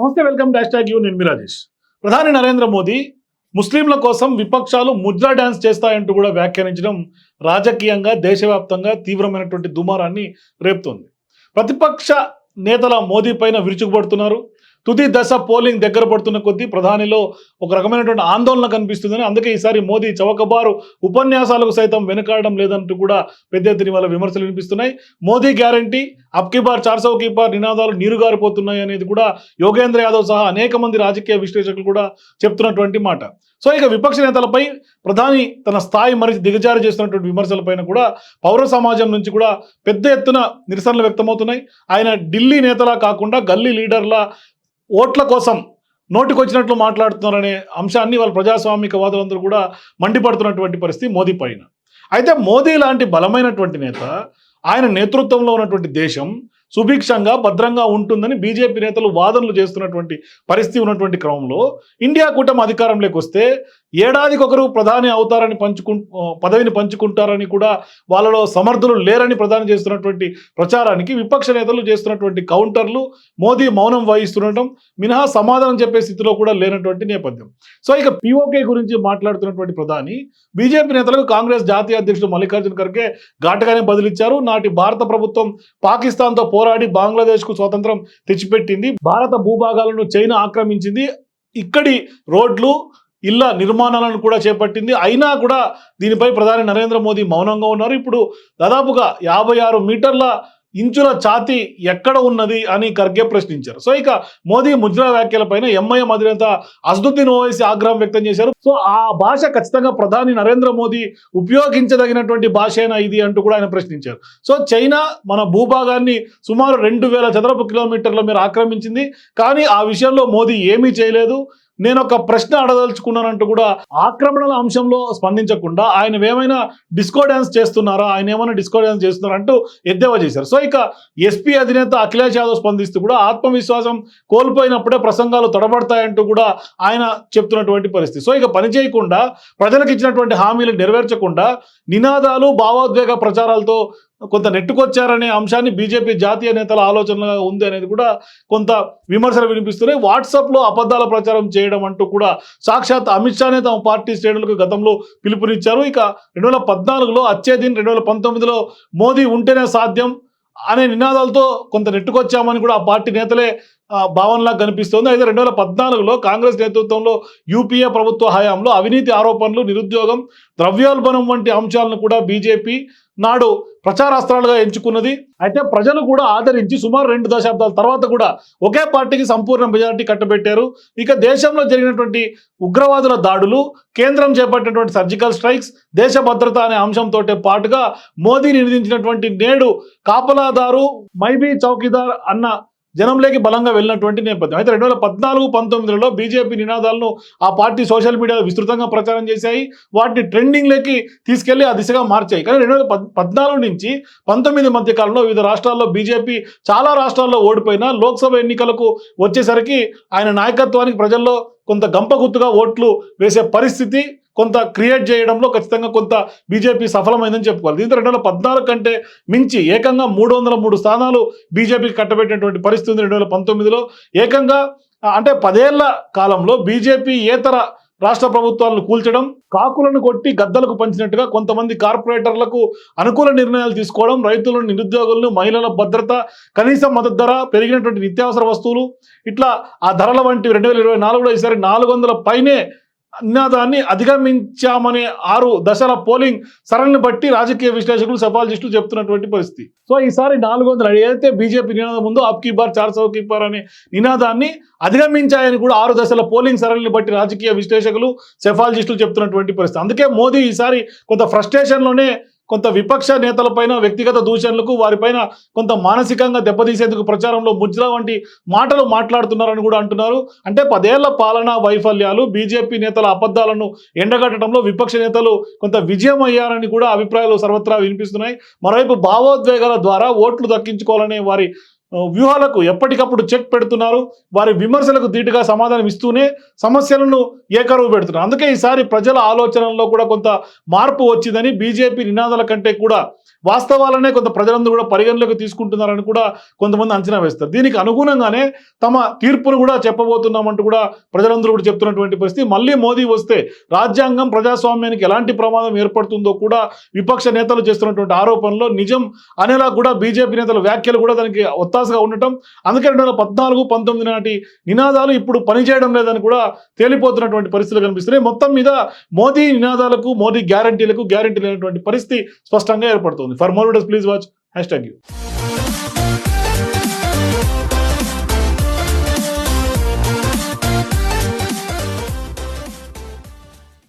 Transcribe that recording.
నమస్తే welcome dash tag you. నేను మీ రాజేష్. ప్రధాని నరేంద్ర మోదీ ముస్లింల కోసం విపక్షాలు ముద్రా డ్యాన్స్ చేస్తాయంటూ కూడా వ్యాఖ్యానించడం రాజకీయంగా దేశవ్యాప్తంగా తీవ్రమైనటువంటి దుమారాన్ని రేపుతోంది. ప్రతిపక్ష నేతల మోదీ పైన విరుచుకుపడుతున్నారు. తుది దశ పోలింగ్ దగ్గర పడుతున్న కొద్దీ ప్రధానిలో ఒక రకమైనటువంటి ఆందోళన కనిపిస్తుందని అందుకే ఈసారి మోదీ చవకబారు ఉపన్యాసాలకు సైతం వెనుకాడడం లేదంటూ కూడా పెద్ద ఎత్తున వాళ్ళ విమర్శలు వినిపిస్తున్నాయి. మోదీ గ్యారంటీ అబ్కి బార్ చార్సౌ కి బార్ నినాదాలు నీరుగారిపోతున్నాయి అనేది కూడా యోగేంద్ర యాదవ్ సహా అనేక మంది రాజకీయ విశ్లేషకులు కూడా చెప్తున్నటువంటి మాట. సో ఇక విపక్ష నేతలపై ప్రధాని తన స్థాయి మరిచి దిగజారి చేస్తున్నటువంటి విమర్శలపైన కూడా పౌర సమాజం నుంచి కూడా పెద్ద ఎత్తున నిరసనలు వ్యక్తమవుతున్నాయి. ఆయన ఢిల్లీ నేతలా కాకుండా గల్లీ లీడర్ల ఓట్ల కోసం నోటికొచ్చినట్లు మాట్లాడుతున్నారనే అంశాన్ని వాళ్ళ ప్రజాస్వామిక వాదులందరూ కూడా మండిపడుతున్నటువంటి పరిస్థితి మోదీ పైన. అయితే మోదీ లాంటి బలమైనటువంటి నేత ఆయన నేతృత్వంలో ఉన్నటువంటి దేశం సుభిక్షంగా భద్రంగా ఉంటుందని బీజేపీ నేతలు వాదనలు చేస్తున్నటువంటి పరిస్థితి ఉన్నటువంటి క్రమంలో ఇండియా కూటమి అధికారంలోకి వస్తే ఏడాదికొకరు ప్రధాని అవుతారని పంచుకు పదవిని పంచుకుంటారని కూడా వాళ్ళలో సమర్థులు లేరని ప్రధాని చేస్తున్నటువంటి ప్రచారానికి విపక్ష నేతలు చేస్తున్నటువంటి కౌంటర్లు మోదీ మౌనం వహిస్తుండటం మినహా సమాధానం చెప్పే స్థితిలో కూడా లేనటువంటి నేపథ్యం. సో ఇక పిఓకే గురించి మాట్లాడుతున్నటువంటి ప్రధాని బీజేపీ నేతలకు కాంగ్రెస్ జాతీయ అధ్యక్షుడు మల్లికార్జున ఖర్గే ఘాటుగానే బదిలిచ్చారు. నాటి భారత ప్రభుత్వం పాకిస్తాన్తో పోరాడి బంగ్లాదేశ్కు స్వాతంత్రం తెచ్చిపెట్టింది. భారత భూభాగాలను చైనా ఆక్రమించింది. ఇక్కడి రోడ్లు ఇళ్ళ నిర్మాణాలను కూడా చేపట్టింది. అయినా కూడా దీనిపై ప్రధాని నరేంద్ర మోదీ మౌనంగా ఉన్నారు. ఇప్పుడు దాదాపుగా యాభై ఆరు మీటర్ల ఇంచుల ఛాతి ఎక్కడ ఉన్నది అని ఖర్గే ప్రశ్నించారు. సో ఇక మోదీ ముద్రా వ్యాఖ్యలపైన ఎంఐఎం అధినేత అసదుద్దీన్ ఓవైసీ ఆగ్రహం వ్యక్తం చేశారు. సో ఆ భాష ఖచ్చితంగా ప్రధాని నరేంద్ర మోదీ ఉపయోగించదగినటువంటి భాషేనా ఇది అంటూ కూడా ఆయన ప్రశ్నించారు. సో చైనా మన భూభాగాన్ని సుమారు రెండు వేల చదరపు కిలోమీటర్ల మీరు ఆక్రమించింది. కానీ ఆ విషయంలో మోదీ ఏమీ చేయలేదు. నేను ఒక ప్రశ్న అడదలుచుకున్నానంటూ కూడా ఆక్రమణల అంశంలో స్పందించకుండా ఆయన ఏమైనా డిస్కో డ్యాన్స్ చేస్తున్నారా? ఆయన ఏమైనా డిస్కో డ్యాన్స్ చేస్తున్నారా? అంటూ ఎద్దేవా చేశారు. సో ఇక ఎస్పీ అధినేత అఖిలేష్ యాదవ్ స్పందిస్తూ కూడా ఆత్మవిశ్వాసం కోల్పోయినప్పుడే ప్రసంగాలు తొడబడతాయంటూ కూడా ఆయన చెప్తున్నటువంటి పరిస్థితి. సో ఇక పనిచేయకుండా ప్రజలకు ఇచ్చినటువంటి హామీలు నెరవేర్చకుండా నినాదాలు భావోద్వేగ ప్రచారాలతో కొంత నెట్టుకొచ్చారనే అంశాన్ని బీజేపీ జాతీయ నేతల ఆలోచనగా ఉంది అనేది కూడా కొంత విమర్శలు వినిపిస్తున్నాయి. వాట్సాప్లో అబద్ధాల ప్రచారం చేయడం అంటూ కూడా సాక్షాత్ అమిత్ షానే తమ పార్టీ శ్రేణులకు గతంలో పిలుపునిచ్చారు. ఇక రెండు వేల పద్నాలుగులో అచ్చేదిన్ రెండు వేల పంతొమ్మిదిలో మోదీ ఉంటేనే సాధ్యం అనే నినాదాలతో కొంత నెట్టుకొచ్చామని కూడా ఆ పార్టీ నేతలే ఆ, భావనలా కనిపిస్తోంది. అయితే రెండు వేల పద్నాలుగులో కాంగ్రెస్ నేతృత్వంలో యూపీఏ ప్రభుత్వ హయాంలో అవినీతి ఆరోపణలు నిరుద్యోగం ద్రవ్యోల్బణం వంటి అంశాలను కూడా బీజేపీ నాడు ప్రచారాస్త్రాలుగా ఎంచుకున్నది. అయితే ప్రజలు కూడా ఆదరించి సుమారు రెండు దశాబ్దాల తర్వాత కూడా ఒకే పార్టీకి సంపూర్ణ మెజారిటీ కట్టబెట్టారు. ఇక దేశంలో జరిగినటువంటి ఉగ్రవాదుల దాడులు కేంద్రం చేపట్టినటువంటి సర్జికల్ స్ట్రైక్స్ దేశ భద్రత అనే అంశంతో పాటుగా మోదీ నిధించినటువంటి నేడు కాపలాదారు మైబీ చౌకీదార్ అన్న జనంలోకి బలంగా వెళ్ళినటువంటి నేపథ్యం. అయితే రెండు వేల పద్నాలుగు పంతొమ్మిదిలో బీజేపీ నినాదాలను ఆ పార్టీ సోషల్ మీడియాలో విస్తృతంగా ప్రచారం చేశాయి. వాటిని ట్రెండింగ్లోకి తీసుకెళ్ళి ఆ దిశగా మార్చాయి. కానీ రెండు వేల పద్ పద్నాలుగు నుంచి పంతొమ్మిది మధ్య కాలంలో వివిధ రాష్ట్రాల్లో బీజేపీ చాలా రాష్ట్రాల్లో ఓడిపోయినా లోక్సభ ఎన్నికలకు వచ్చేసరికి ఆయన నాయకత్వానికి ప్రజల్లో కొంత గంపగుత్తుగా ఓట్లు వేసే పరిస్థితి కొంత క్రియేట్ చేయడంలో ఖచ్చితంగా కొంత బీజేపీ సఫలమైందని చెప్పుకోవాలి. దీంతో రెండు వేల పద్నాలుగు కంటే మించి ఏకంగా మూడు వందల మూడు స్థానాలు బీజేపీకి కట్టబెట్టినటువంటి పరిస్థితి ఉంది రెండు వేల పంతొమ్మిదిలో. ఏకంగా అంటే పదేళ్ళ కాలంలో బీజేపీ ఏతర రాష్ట్ర ప్రభుత్వాలను కూల్చడం కాకులను కొట్టి గద్దలకు పంచినట్టుగా కొంతమంది కార్పొరేటర్లకు అనుకూల నిర్ణయాలు తీసుకోవడం రైతులను నిరుద్యోగులను మహిళల భద్రత కనీస మద్దతు ధర పెరిగినటువంటి నిత్యావసర వస్తువులు ఇట్లా ఆ ధరల వంటి రెండు వేల ఇరవై నాలుగులో ఈసారి నాలుగు వందల పైనే నినాదాన్ని అధిగమించామనే ఆరు దశల పోలింగ్ సరళిని బట్టి రాజకీయ విశ్లేషకులు సఫాలజిస్టులు చెప్తున్నటువంటి పరిస్థితి. సో ఈసారి నాలుగు వందల ఏదైతే బీజేపీ నినాదం ఉందో అప్ కీ బార్ చార్ సౌ బార్ అనే నినాదాన్ని అధిగమించాయని కూడా ఆరు దశల పోలింగ్ సరళిని బట్టి రాజకీయ విశ్లేషకులు సెఫాలజిస్టులు చెప్తున్నటువంటి పరిస్థితి. అందుకే మోదీ ఈసారి కొంత ఫ్రస్ట్రేషన్లోనే కొంత విపక్ష నేతలపైన వ్యక్తిగత దూషణలకు వారిపైన కొంత మానసికంగా దెబ్బతీసేందుకు ప్రచారంలో ముజ్రా వంటి మాటలు మాట్లాడుతున్నారని కూడా అంటున్నారు. అంటే పదేళ్ళ పాలనా వైఫల్యాలు బీజేపీ నేతల అబద్ధాలను ఎండగట్టడంలో విపక్ష నేతలు కొంత విజయం అయ్యారని కూడా అభిప్రాయాలు సర్వత్రా వినిపిస్తున్నాయి. మరోవైపు భావోద్వేగాల ద్వారా ఓట్లు దక్కించుకోవాలనే వారి వ్యూహాలకు ఎప్పటికప్పుడు చెక్ పెడుతున్నారు. వారి విమర్శలకు ధీటుగా సమాధానం ఇస్తూనే సమస్యలను ఏకరువు పెడుతున్నారు. అందుకే ఈసారి ప్రజల ఆలోచనల్లో కూడా కొంత మార్పు వచ్చిందని బీజేపీ నినాదాల కంటే కూడా వాస్తవాలనే కొంత ప్రజలందరూ కూడా పరిగణలోకి తీసుకుంటున్నారని కూడా కొంతమంది అంచనా వేస్తారు. దీనికి అనుగుణంగానే తమ తీర్పును కూడా చెప్పబోతున్నామంటూ కూడా ప్రజలందరూ కూడా చెప్తున్నటువంటి పరిస్థితి. మళ్ళీ మోదీ వస్తే రాజ్యాంగం ప్రజాస్వామ్యానికి ఎలాంటి ప్రమాదం ఏర్పడుతుందో కూడా విపక్ష నేతలు చేస్తున్నటువంటి ఆరోపణలో నిజం అనేలా కూడా బీజేపీ నేతల వ్యాఖ్యలు కూడా దానికి ఒత్తాసగా ఉండటం. అందుకే రెండు వేల పద్నాలుగు పంతొమ్మిది నాటి నినాదాలు ఇప్పుడు పనిచేయడం లేదని కూడా తేలిపోతున్నటువంటి పరిస్థితులు కనిపిస్తున్నాయి. మొత్తం మీద మోదీ నినాదాలకు మోదీ గ్యారంటీలకు గ్యారంటీ లేనటువంటి పరిస్థితి స్పష్టంగా ఏర్పడుతుంది. For more videos please watch hashtag you